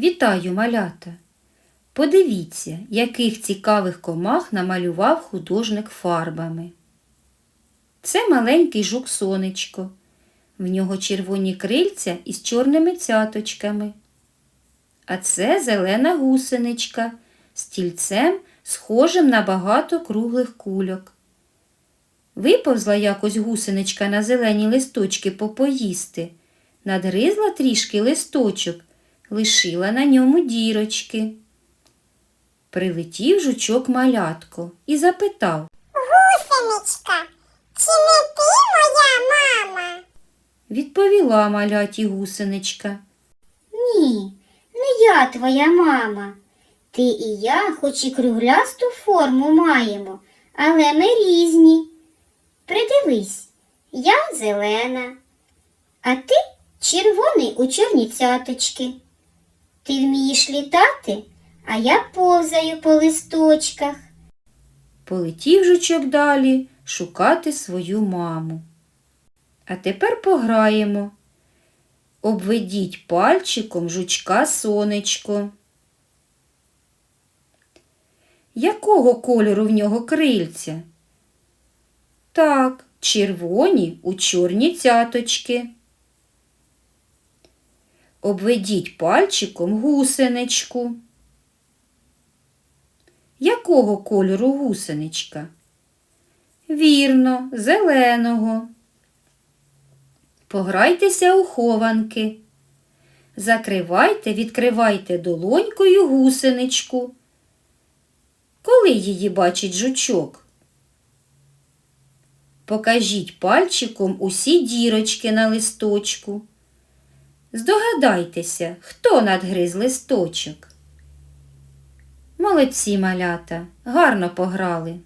Вітаю, малята! Подивіться, яких цікавих комах намалював художник фарбами. Це маленький жук сонечко. В нього червоні крильця із чорними цяточками. А це зелена гусеничка з тільцем, схожим на багато круглих кульок. Виповзла якось гусеничка на зелені листочки попоїсти, надгризла трішки листочок, лишила на ньому дірочки. Прилетів жучок малятко і запитав, Гусеничка, чи не ти моя мама? відповіла маляті гусеничка. Ні, не я твоя мама. Ти і я, хоч і круглясту форму маємо, але ми різні. Придивись, я зелена, а ти червоний у чорні цяточки. Ти вмієш літати, а я повзаю по листочках. Полетів жучок далі шукати свою маму. А тепер пограємо. Обведіть пальчиком жучка сонечко. Якого кольору в нього крильця? Так, червоні у чорні цяточки. Обведіть пальчиком гусеничку. Якого кольору гусеничка? Вірно, зеленого. Пограйтеся у хованки. Закривайте, відкривайте долонькою гусеничку. Коли її бачить жучок? Покажіть пальчиком усі дірочки на листочку. Здогадайтеся, хто надгриз листочок. Молодці малята, гарно пограли.